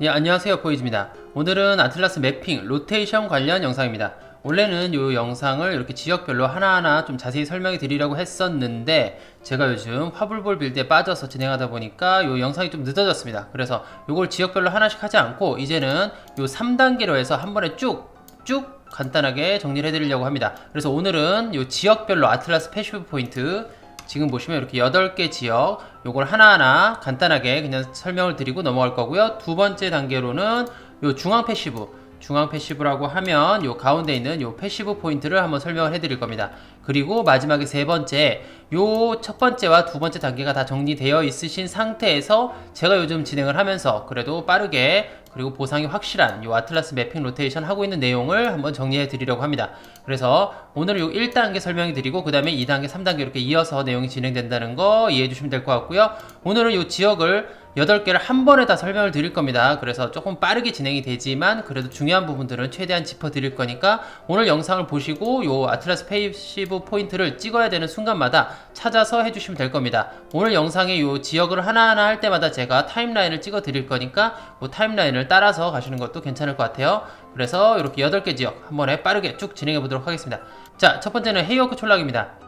예, 안녕하세요. 보이즈입니다. 오늘은 아틀라스 매핑, 로테이션 관련 영상입니다. 원래는 이 영상을 이렇게 지역별로 하나하나 좀 자세히 설명해 드리려고 했었는데 제가 요즘 화불볼 빌드에 빠져서 진행하다 보니까 이 영상이 좀 늦어졌습니다. 그래서 이걸 지역별로 하나씩 하지 않고 이제는 이 3단계로 해서 한 번에 쭉쭉 간단하게 정리를 해드리려고 합니다. 그래서 오늘은 이 지역별로 아틀라스 패시브 포인트 지금 보시면 이렇게 8개 지역 요걸 하나하나 간단하게 그냥 설명을 드리고 넘어갈 거고요. 두 번째 단계로는 요 중앙 패시브 중앙 패시브라고 하면 요 가운데 있는 요 패시브 포인트를 한번 설명을 해 드릴 겁니다. 그리고 마지막에 세 번째 요 첫 번째와 두 번째 단계가 다 정리되어 있으신 상태에서 제가 요즘 진행을 하면서 그래도 빠르게 그리고 보상이 확실한 요 아틀라스 매핑 로테이션 하고 있는 내용을 한번 정리해 드리려고 합니다. 그래서 오늘 요 1단계 설명해 드리고 그 다음에 2단계, 3단계 이렇게 이어서 내용이 진행된다는 거 이해해 주시면 될 것 같고요. 오늘은 요 지역을 8개를 한 번에 다 설명을 드릴 겁니다. 그래서 조금 빠르게 진행이 되지만 그래도 중요한 부분들은 최대한 짚어 드릴 거니까 오늘 영상을 보시고 요 아틀라스 페이시브 포인트를 찍어야 되는 순간마다 찾아서 해주시면 될 겁니다. 오늘 영상에 요 지역을 하나하나 할 때마다 제가 타임라인을 찍어 드릴 거니까 그 타임라인을 따라서 가시는 것도 괜찮을 것 같아요. 그래서 이렇게 8개 지역 한 번에 빠르게 쭉 진행해 보도록 하겠습니다. 자, 첫 번째는 헤이워크 촌락입니다.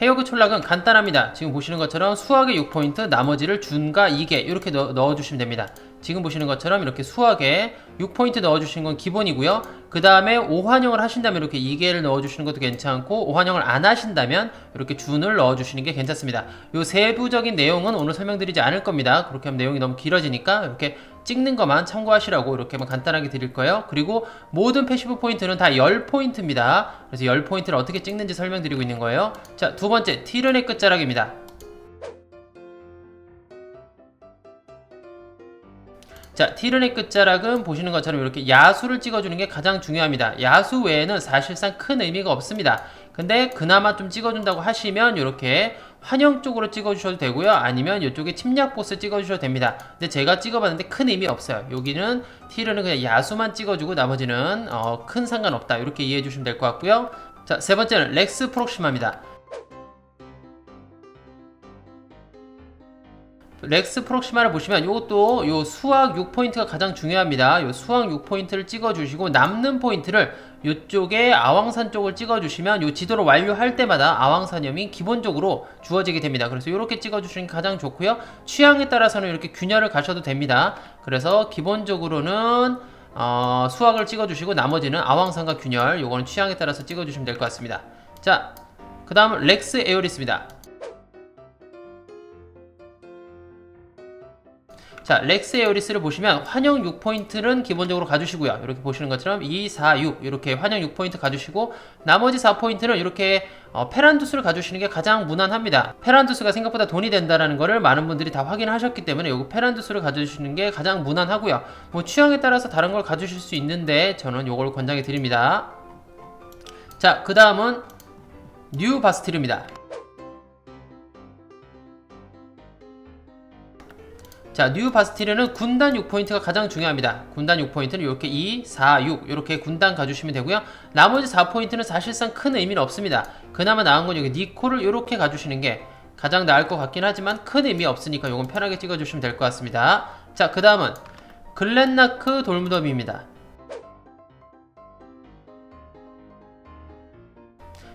헤어그 촌락은 간단합니다. 지금 보시는 것처럼 수학의 6포인트, 나머지를 준과 2개 이렇게 넣, 넣어주시면 됩니다. 지금 보시는 것처럼 이렇게 수학에 6포인트 넣어주시는 건 기본이고요. 그 다음에 5환영을 하신다면 이렇게 2개를 넣어주시는 것도 괜찮고 5환영을 안 하신다면 이렇게 준을 넣어주시는 게 괜찮습니다. 이 세부적인 내용은 오늘 설명드리지 않을 겁니다. 그렇게 하면 내용이 너무 길어지니까 이렇게 찍는 것만 참고하시라고 이렇게 만 간단하게 드릴 거예요. 그리고 모든 패시브 포인트는 다 10포인트입니다. 그래서 10포인트를 어떻게 찍는지 설명드리고 있는 거예요. 자, 두 번째, 티른의 끝자락입니다. 자, 티른의 끝자락은 보시는 것처럼 이렇게 야수를 찍어주는 게 가장 중요합니다. 야수 외에는 사실상 큰 의미가 없습니다. 근데 그나마 좀 찍어준다고 하시면 이렇게 환영 쪽으로 찍어주셔도 되고요. 아니면 이쪽에 침략 보스 찍어주셔도 됩니다. 근데 제가 찍어봤는데 큰 의미 없어요. 여기는 티르는 그냥 야수만 찍어주고 나머지는 어, 큰 상관없다. 이렇게 이해해 주시면 될 것 같고요. 자, 세 번째는 렉스 프록시마입니다. 렉스 프록시마를 보시면 이것도 요 수학 6포인트가 가장 중요합니다. 요 수학 6포인트를 찍어주시고 남는 포인트를 이쪽에 아왕산 쪽을 찍어주시면 요 지도를 완료할 때마다 아왕산염이 기본적으로 주어지게 됩니다. 그래서 이렇게 찍어주시는 게 가장 좋고요. 취향에 따라서는 이렇게 균열을 가셔도 됩니다. 그래서 기본적으로는 어, 수학을 찍어주시고 나머지는 아왕산과 균열 요거는 취향에 따라서 찍어주시면 될 것 같습니다. 자, 그 다음 렉스 에어리스입니다. 자, 렉스 에어리스를 보시면 환영 6포인트는 기본적으로 가주시고요. 이렇게 보시는 것처럼 2, 4, 6 이렇게 환영 6포인트 가주시고 나머지 4포인트는 이렇게 어, 페란두스를 가주시는 게 가장 무난합니다. 페란두스가 생각보다 돈이 된다는 것을 많은 분들이 다 확인하셨기 때문에 요거 페란두스를 가주시는 게 가장 무난하고요. 뭐 취향에 따라서 다른 걸 가주실 수 있는데 저는 요걸 권장해 드립니다. 자, 그 다음은 뉴 바스틸입니다. 자, 뉴 바스티르는 군단 6포인트가 가장 중요합니다. 군단 6포인트는 이렇게 2, 4, 6 이렇게 군단 가주시면 되고요. 나머지 4포인트는 사실상 큰 의미는 없습니다. 그나마 나은 건 여기 니코를 이렇게 가주시는 게 가장 나을 것 같긴 하지만 큰 의미 없으니까 이건 편하게 찍어주시면 될 것 같습니다. 자, 그 다음은 글렌나크 돌무덤입니다.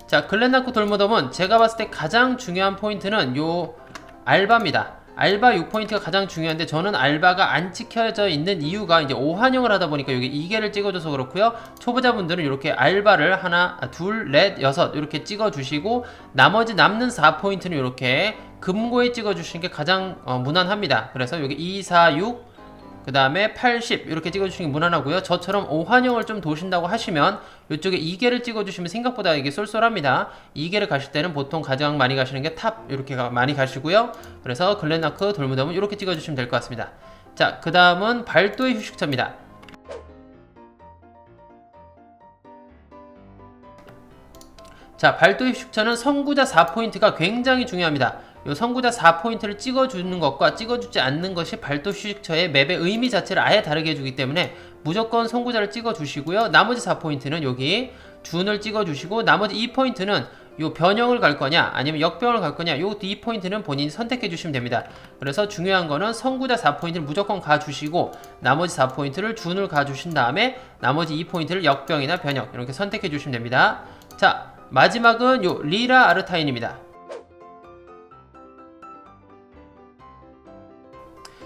자, 글렌나크 돌무덤은 제가 봤을 때 가장 중요한 포인트는 요 알바입니다. 알바 6포인트가 가장 중요한데 저는 알바가 안 찍혀져 있는 이유가 이제 5환영을 하다 보니까 여기 2개를 찍어줘서 그렇고요. 초보자분들은 이렇게 알바를 하나, 아, 둘, 넷, 여섯 이렇게 찍어주시고 나머지 남는 4포인트는 이렇게 금고에 찍어주시는 게 가장 어, 무난합니다. 그래서 여기 2, 4, 6, 그 다음에 80 이렇게 찍어주시는 게 무난하고요. 저처럼 5환영을 좀 도신다고 하시면 이쪽에 2개를 찍어주시면 생각보다 이게 쏠쏠합니다. 2개를 가실 때는 보통 가장 많이 가시는 게 탑 이렇게 가- 많이 가시고요. 그래서 글렌나크 돌무덤은 이렇게 찍어주시면 될 것 같습니다. 자, 그 다음은 발도의 휴식처입니다. 자, 발도의 휴식처는 선구자 4포인트가 굉장히 중요합니다. 이 선구자 4포인트를 찍어주는 것과 찍어주지 않는 것이 발도 휴식처의 맵의 의미 자체를 아예 다르게 해주기 때문에 무조건 선구자를 찍어주시고요. 나머지 4포인트는 여기 준을 찍어주시고 나머지 2포인트는 요 변형을 갈 거냐 아니면 역변을 갈 거냐 요이 포인트는 본인이 선택해 주시면 됩니다. 그래서 중요한 거는 선구자 4포인트를 무조건 가주시고 나머지 4포인트를 준을 가주신 다음에 나머지 2포인트를 역병이나 변형 이렇게 선택해 주시면 됩니다. 자 마지막은 요 리라 아르타인입니다.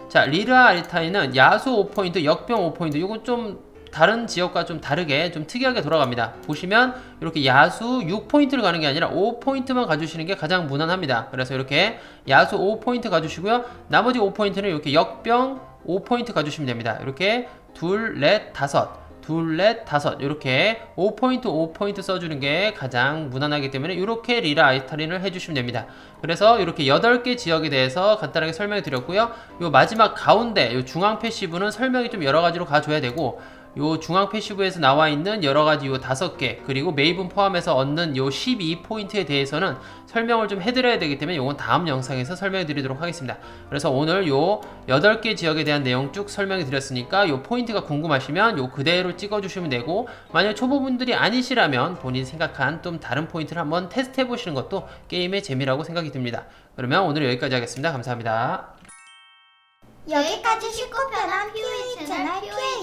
자 리라 아르타인은 야수 5포인트 역병 5포인트 요건 좀 다른 지역과 좀 다르게 좀 특이하게 돌아갑니다. 보시면 이렇게 야수 6포인트를 가는 게 아니라 5포인트만 가주시는 게 가장 무난합니다. 그래서 이렇게 야수 5포인트 가주시고요. 나머지 5포인트는 이렇게 역병 5포인트 가주시면 됩니다. 이렇게 둘, 넷, 다섯. 둘, 넷, 다섯 이렇게 5포인트, 5포인트 써주는 게 가장 무난하기 때문에 이렇게 리라 아이스타린을 해주시면 됩니다. 그래서 이렇게 8개 지역에 대해서 간단하게 설명해 드렸고요. 요 마지막 가운데 요 중앙 패시브는 설명이 좀 여러 가지로 가줘야 되고 요 중앙 패시브에서 나와 있는 여러 가지 요 다섯 개 그리고 메이븐 포함해서 얻는 요 12포인트에 대해서는 설명을 좀 해드려야 되기 때문에 요건 다음 영상에서 설명해 드리도록 하겠습니다. 그래서 오늘 요 8개 지역에 대한 내용 쭉 설명해 드렸으니까 요 포인트가 궁금하시면 요 그대로 찍어 주시면 되고 만약 초보분들이 아니시라면 본인 생각한 좀 다른 포인트를 한번 테스트 해 보시는 것도 게임의 재미라고 생각이 듭니다. 그러면 오늘 여기까지 하겠습니다. 감사합니다. 여기까지 쉽고 편한 채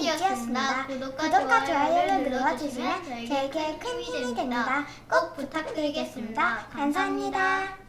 널 POA이었습니다. 구독과 좋아요를 눌러주시면 저에게 큰 힘이 됩니다. 꼭 부탁드리겠습니다. 감사합니다.